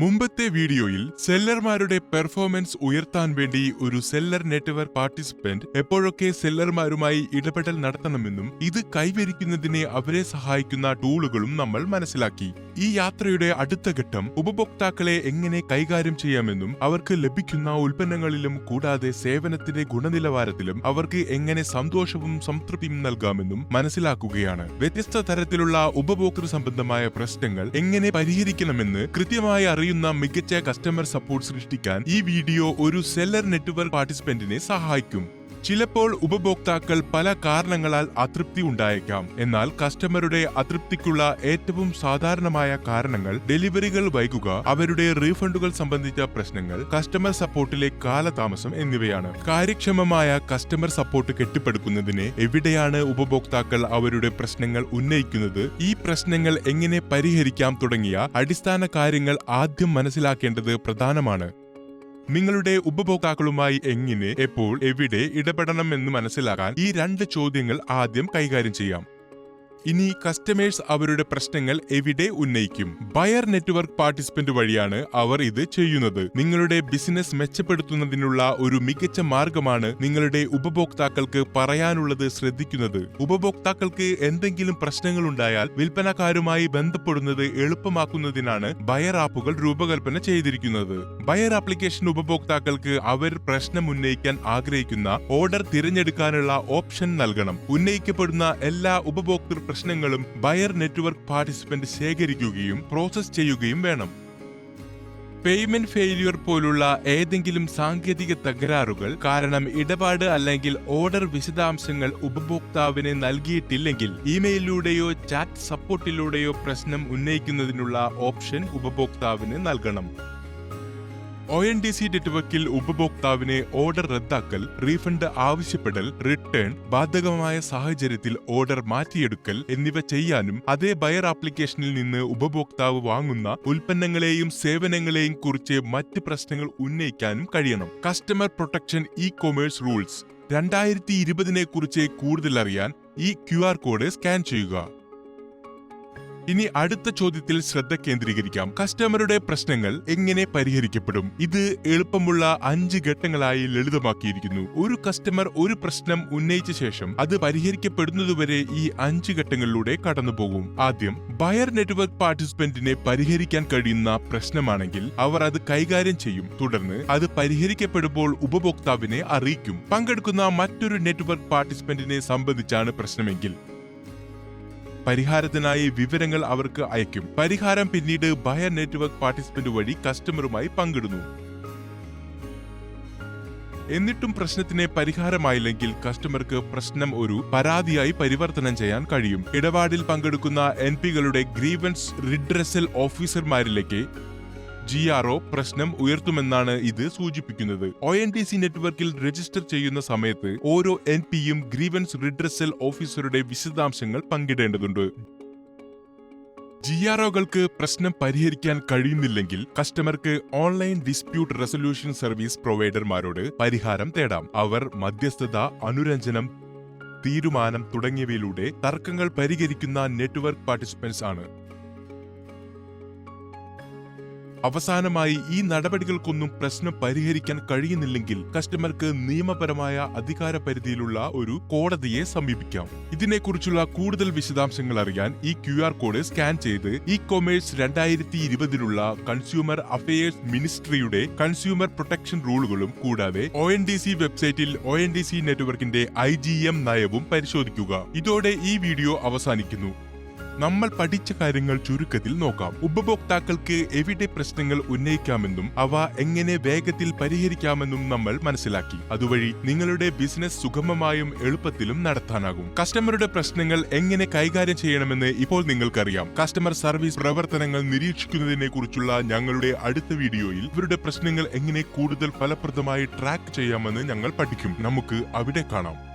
മുമ്പത്തെ വീഡിയോയിൽ സെല്ലർമാരുടെ പെർഫോമൻസ് ഉയർത്താൻ വേണ്ടി ഒരു സെല്ലർ നെറ്റ്വർക്ക് പാർട്ടിസിപ്പന്റ് എപ്പോഴൊക്കെ സെല്ലർമാരുമായി ഇടപെടൽ നടത്തണമെന്നും ഇത് കൈവരിക്കുന്നതിനെ അവരെ സഹായിക്കുന്ന ടൂളുകളും നമ്മൾ മനസ്സിലാക്കി. ഈ യാത്രയുടെ അടുത്ത ഘട്ടം ഉപഭോക്താക്കളെ എങ്ങനെ കൈകാര്യം ചെയ്യാമെന്നും അവർക്ക് ലഭിക്കുന്ന ഉൽപ്പന്നങ്ങളിലും കൂടാതെ സേവനത്തിന്റെ ഗുണനിലവാരത്തിലും അവർക്ക് എങ്ങനെ സന്തോഷവും സംതൃപ്തിയും നൽകാമെന്നും മനസ്സിലാക്കുകയാണ്. വ്യത്യസ്ത തരത്തിലുള്ള ഉപഭോക്തൃ സംബന്ധമായ പ്രശ്നങ്ങൾ എങ്ങനെ പരിഹരിക്കണമെന്ന് കൃത്യമായി അറിയുന്ന മികച്ച കസ്റ്റമർ സപ്പോർട്ട് സൃഷ്ടിക്കാൻ ഈ വീഡിയോ ഒരു സെല്ലർ നെറ്റ്വർക്ക് പാർട്ടിസിപ്പന്റിനെ സഹായിക്കും. ചിലപ്പോൾ ഉപഭോക്താക്കൾ പല കാരണങ്ങളാൽ അതൃപ്തി ഉണ്ടായേക്കാം. എന്നാൽ കസ്റ്റമറുടെ അതൃപ്തിക്കുള്ള ഏറ്റവും സാധാരണമായ കാരണങ്ങൾ ഡെലിവറികൾ വൈകുക അവരുടെ റീഫണ്ടുകൾ സംബന്ധിച്ച പ്രശ്നങ്ങൾ കസ്റ്റമർ സപ്പോർട്ടിലെ കാലതാമസം എന്നിവയാണ്. കാര്യക്ഷമമായ കസ്റ്റമർ സപ്പോർട്ട് കെട്ടിപ്പടുക്കുന്നതിന് എവിടെയാണ് ഉപഭോക്താക്കൾ അവരുടെ പ്രശ്നങ്ങൾ ഉന്നയിക്കുന്നത് ഈ പ്രശ്നങ്ങൾ എങ്ങനെ പരിഹരിക്കാം തുടങ്ങിയ അടിസ്ഥാന കാര്യങ്ങൾ ആദ്യം മനസ്സിലാക്കേണ്ടത് പ്രധാനമാണ്. നിങ്ങളുടെ ഉപഭോക്താക്കളുമായി എങ്ങനെ എപ്പോൾ എവിടെ ഇടപെടണം എന്ന് മനസ്സിലാക്കാൻ ഈ രണ്ട് ചോദ്യങ്ങൾ ആദ്യം കൈകാര്യം ചെയ്യാം. ഇനി കസ്റ്റമേഴ്സ് അവരുടെ പ്രശ്നങ്ങൾ എവിടെ ഉന്നയിക്കും? ബയർ നെറ്റ്വർക്ക് പാർട്ടിസിപ്പന്റ് വഴിയാണ് അവർ ഇത് ചെയ്യുന്നത്. നിങ്ങളുടെ ബിസിനസ് മെച്ചപ്പെടുത്തുന്നതിനുള്ള ഒരു മികച്ച മാർഗമാണ് നിങ്ങളുടെ ഉപഭോക്താക്കൾക്ക് പറയാനുള്ളത് ശ്രദ്ധിക്കുന്നത്. ഉപഭോക്താക്കൾക്ക് എന്തെങ്കിലും പ്രശ്നങ്ങൾ ഉണ്ടായാൽ വിൽപ്പനക്കാരുമായി ബന്ധപ്പെടുന്നത് എളുപ്പമാക്കുന്നതിനാണ് ബയർ ആപ്പുകൾ രൂപകൽപ്പന ചെയ്തിരിക്കുന്നത്. ബയർ ആപ്ലിക്കേഷൻ ഉപഭോക്താക്കൾക്ക് അവർ പ്രശ്നം ഉന്നയിക്കാൻ ആഗ്രഹിക്കുന്ന ഓർഡർ തിരഞ്ഞെടുക്കാനുള്ള ഓപ്ഷൻ നൽകണം. ഉന്നയിക്കപ്പെടുന്ന എല്ലാ ഉപഭോക്തൃ പ്രശ്നങ്ങളും ബയർ നെറ്റ്വർക്ക് പാർട്ടിസിപ്പന്റ് ശേഖരിക്കുകയും പ്രോസസ് ചെയ്യുകയും വേണം. പേയ്മെന്റ് ഫെയിലിയർ പോലുള്ള ഏതെങ്കിലും സാങ്കേതിക തകരാറുകൾ കാരണം ഇടപാട് അല്ലെങ്കിൽ ഓർഡർ വിശദാംശങ്ങൾ ഉപഭോക്താവിന് നൽകിയിട്ടില്ലെങ്കിൽ ഇമെയിലിലൂടെയോ ചാറ്റ് സപ്പോർട്ടിലൂടെയോ പ്രശ്നം ഉന്നയിക്കുന്നതിനുള്ള ഓപ്ഷൻ ഉപഭോക്താവിന് നൽകണം. ഒ എൻ ഡി സി നെറ്റ്വർക്കിൽ ഉപഭോക്താവിനെ ഓർഡർ റദ്ദാക്കൽ റീഫണ്ട് ആവശ്യപ്പെടൽ റിട്ടേൺ ബാധകമായ സാഹചര്യത്തിൽ ഓർഡർ മാറ്റിയെടുക്കൽ എന്നിവ ചെയ്യാനും അതേ ബയർ ആപ്ലിക്കേഷനിൽ നിന്ന് ഉപഭോക്താവ് വാങ്ങുന്ന ഉൽപ്പന്നങ്ങളെയും സേവനങ്ങളെയും കുറിച്ച് മറ്റ് പ്രശ്നങ്ങൾ ഉന്നയിക്കാനും കഴിയണം. Customer protection e commerce rules രണ്ടായിരത്തി ഇരുപതിനെ കുറിച്ച് കൂടുതൽ അറിയാൻ ഈ ക്യു ആർ കോഡ് സ്കാൻ ചെയ്യുക. ഇനി അടുത്ത ചോദ്യത്തിൽ ശ്രദ്ധ കേന്ദ്രീകരിക്കാം. കസ്റ്റമറുടെ പ്രശ്നങ്ങൾ എങ്ങനെ പരിഹരിക്കപ്പെടും? ഇത് എളുപ്പമുള്ള അഞ്ച് ഘട്ടങ്ങളായി ലളിതമാക്കിയിരിക്കുന്നു. ഒരു കസ്റ്റമർ ഒരു പ്രശ്നം ഉന്നയിച്ച ശേഷം അത് പരിഹരിക്കപ്പെടുന്നതുവരെ ഈ അഞ്ച് ഘട്ടങ്ങളിലൂടെ കടന്നുപോകും. ആദ്യം ബയർ നെറ്റ്വർക്ക് പാർട്ടിസിപ്പന്റിനെ പരിഹരിക്കാൻ കഴിയുന്ന പ്രശ്നമാണെങ്കിൽ അവർ അത് കൈകാര്യം ചെയ്യും. തുടർന്ന് അത് പരിഹരിക്കപ്പെടുമ്പോൾ ഉപഭോക്താവിനെ അറിയിക്കും. പങ്കെടുക്കുന്ന മറ്റൊരു നെറ്റ്വർക്ക് പാർട്ടിസിപ്പന്റിനെ സംബന്ധിച്ചാണ് പ്രശ്നമെങ്കിൽ പരിഹാരത്തിനായി വിവരങ്ങൾ അവർക്ക് അയക്കും. പരിഹാരം പിന്നീട് ബയർ നെറ്റ്വർക്ക് പാർട്ടിസിപ്പന്റ് വഴി കസ്റ്റമറുമായി പങ്കിടുന്നു. എന്നിട്ടും പ്രശ്നത്തിന് പരിഹാരമായില്ലെങ്കിൽ കസ്റ്റമർക്ക് പ്രശ്നം ഒരു പരാതിയായി പരിവർത്തനം ചെയ്യാൻ കഴിയും. ഇടപാടിൽ പങ്കെടുക്കുന്ന എൻ പികളുടെ ഗ്രീവൻസ് റിഡ്രസൽ ഓഫീസർമാരിലേക്ക് ജി ആർ ഒ പ്രശ്നം ഉയർത്തുമെന്നാണ് ഇത് സൂചിപ്പിക്കുന്നത്. ഒ എൻ ടി സി നെറ്റ്വർക്കിൽ രജിസ്റ്റർ ചെയ്യുന്ന സമയത്ത് ഓരോ എൻ പിയും ഗ്രീവൻസ് റിഡ്രസൽ ഓഫീസറുടെ വിശദാംശങ്ങൾ പങ്കിടേണ്ടതുണ്ട്. ജി ആർ ഒകൾക്ക് പ്രശ്നം പരിഹരിക്കാൻ കഴിയുന്നില്ലെങ്കിൽ കസ്റ്റമർക്ക് ഓൺലൈൻ ഡിസ്പ്യൂട്ട് റെസൊല്യൂഷൻ സർവീസ് പ്രൊവൈഡർമാരോട് പരിഹാരം തേടാം. അവർ മധ്യസ്ഥത അനുരഞ്ജനം തീരുമാനം തുടങ്ങിയവയിലൂടെ തർക്കങ്ങൾ പരിഹരിക്കുന്ന നെറ്റ്വർക്ക് പാർട്ടിസിപ്പൻസ് ആണ്. അവസാനമായി ഈ നടപടികൾക്കൊന്നും പ്രശ്നം പരിഹരിക്കാൻ കഴിയുന്നില്ലെങ്കിൽ കസ്റ്റമർക്ക് നിയമപരമായ അധികാര പരിധിയിലുള്ള ഒരു കോടതിയെ സമീപിക്കാം. ഇതിനെക്കുറിച്ചുള്ള കൂടുതൽ വിശദാംശങ്ങൾ അറിയാൻ ഈ ക്യു ആർ കോഡ് സ്കാൻ ചെയ്ത് ഇ കൊമേഴ്സ് രണ്ടായിരത്തി ഇരുപതിലുള്ള കൺസ്യൂമർ അഫയേഴ്സ് മിനിസ്ട്രിയുടെ കൺസ്യൂമർ പ്രൊട്ടക്ഷൻ റൂളുകളും കൂടാതെ ഒ എൻ ഡി സി വെബ്സൈറ്റിൽ ഒ എൻ ഡി സി നെറ്റ്വർക്കിന്റെ ഐ ജി എം നയവും പരിശോധിക്കുക. ഇതോടെ ഈ വീഡിയോ അവസാനിക്കുന്നു. നമ്മൾ പഠിച്ച കാര്യങ്ങൾ ചുരുക്കത്തിൽ നോക്കാം. ഉപഭോക്താക്കൾക്ക് എവിടെ പ്രശ്നങ്ങൾ ഉന്നയിക്കാമെന്നും അവ എങ്ങനെ വേഗത്തിൽ പരിഹരിക്കാമെന്നും നമ്മൾ മനസ്സിലാക്കി. അതുവഴി നിങ്ങളുടെ ബിസിനസ് സുഗമമായും എളുപ്പത്തിലും നടത്താനാകും. കസ്റ്റമറുടെ പ്രശ്നങ്ങൾ എങ്ങനെ കൈകാര്യം ചെയ്യണമെന്ന് ഇപ്പോൾ നിങ്ങൾക്കറിയാം. കസ്റ്റമർ സർവീസ് പ്രവർത്തനങ്ങൾ നിരീക്ഷിക്കുന്നതിനെ കുറിച്ചുള്ള ഞങ്ങളുടെ അടുത്ത വീഡിയോയിൽ ഇവരുടെ പ്രശ്നങ്ങൾ എങ്ങനെ കൂടുതൽ ഫലപ്രദമായി ട്രാക്ക് ചെയ്യാമെന്ന് ഞങ്ങൾ പഠിക്കും. നമുക്ക് അവിടെ കാണാം.